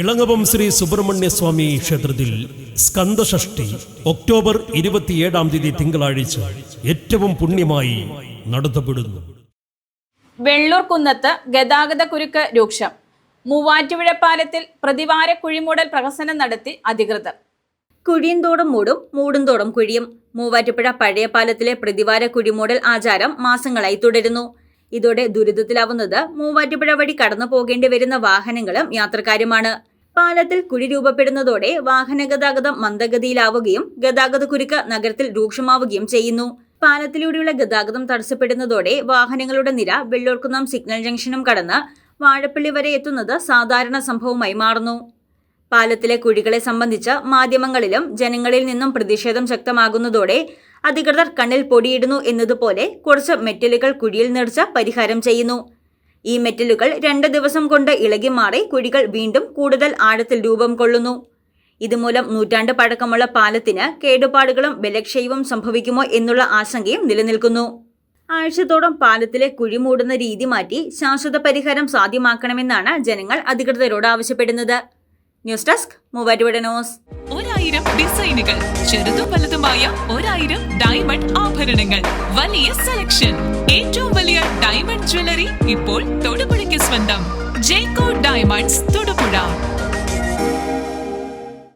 ഇളങ്ങവം ശ്രീ സുബ്രഹ്മണ്യ സ്വാമി ക്ഷേത്രത്തിൽ സ്കന്ദഷഷ്ടി ഒക്ടോബർ ഇരുപത്തിയേഴാം തീയതി തിങ്കളാഴ്ച ഏറ്റവും പുണ്യമായി നടത്തപ്പെടുന്നു. വെള്ളൂർ കുന്നത്ത് ഗതാഗത കുരുക്ക് രൂക്ഷം. മൂവാറ്റുപുഴ പാലത്തിൽ പ്രതിവാര കുഴിമൂടൽ പ്രഹസനം നടത്തി അധികൃതർ. കുഴിയന്തോടും മൂടും മൂടുംതോടും കുഴിയും. മൂവാറ്റുപുഴ പഴയ പാലത്തിലെ പ്രതിവാര കുഴിമൂടൽ ആചാരം മാസങ്ങളായി തുടരുന്നു. ഇതോടെ ദുരിതത്തിലാവുന്നത് മൂവാറ്റുപുഴ വഴി കടന്നു പോകേണ്ടി വരുന്ന വാഹനങ്ങളും യാത്രക്കാരുമാണ്. പാലത്തിൽ കുഴി രൂപപ്പെടുന്നതോടെ വാഹന ഗതാഗതം മന്ദഗതിയിലാവുകയും ഗതാഗത കുരുക്ക് നഗരത്തിൽ രൂക്ഷമാവുകയും ചെയ്യുന്നു. പാലത്തിലൂടെയുള്ള ഗതാഗതം തടസ്സപ്പെടുന്നതോടെ വാഹനങ്ങളുടെ നിര വെള്ളൂർക്കുന്നം സിഗ്നൽ ജംഗ്ഷനും കടന്ന് വാഴപ്പള്ളി വരെ എത്തുന്നത് സാധാരണ സംഭവമായി മാറുന്നു. പാലത്തിലെ കുഴികളെ സംബന്ധിച്ച് മാധ്യമങ്ങളിലും ജനങ്ങളിൽ നിന്നും പ്രതിഷേധം ശക്തമാകുന്നതോടെ അധികൃതർ കണ്ണിൽ പൊടിയിടുന്നു എന്നതുപോലെ കുറച്ച് മെറ്റലുകൾ കുഴിയിൽ നിറച്ച് പരിഹാരം ചെയ്യുന്നു. ഈ മെറ്റലുകൾ രണ്ട് ദിവസം കൊണ്ട് ഇളകി മാറി കുഴികൾ വീണ്ടും കൂടുതൽ ആഴത്തിൽ രൂപം കൊള്ളുന്നു. ഇതുമൂലം നൂറ്റാണ്ട് പഴക്കമുള്ള പാലത്തിന് കേടുപാടുകളും ബലക്ഷയവും സംഭവിക്കുമോ എന്നുള്ള ആശങ്കയും നിലനിൽക്കുന്നു. ആഴ്ചത്തോളം പാലത്തിലെ കുഴി മൂടുന്ന രീതി മാറ്റി ശാശ്വത പരിഹാരം സാധ്യമാക്കണമെന്നാണ് ജനങ്ങൾ അധികൃതരോട് ആവശ്യപ്പെടുന്നത്. News desk Muvattupuzha news. ഒരായിരം ഡിസൈനുകൾ ചെറുതും വലുതുമായ ഒരായിരം ഡയമണ്ട് ആഭരണങ്ങൾ. വലിയ സെലക്ഷൻ ഏറ്റവും വലിയ ഡയമണ്ട് ജ്വല്ലറി ഇപ്പോൾ തൊടുപുഴയ്ക്ക് സ്വന്തം. ജേക്കോ ഡയമണ്ട്സ്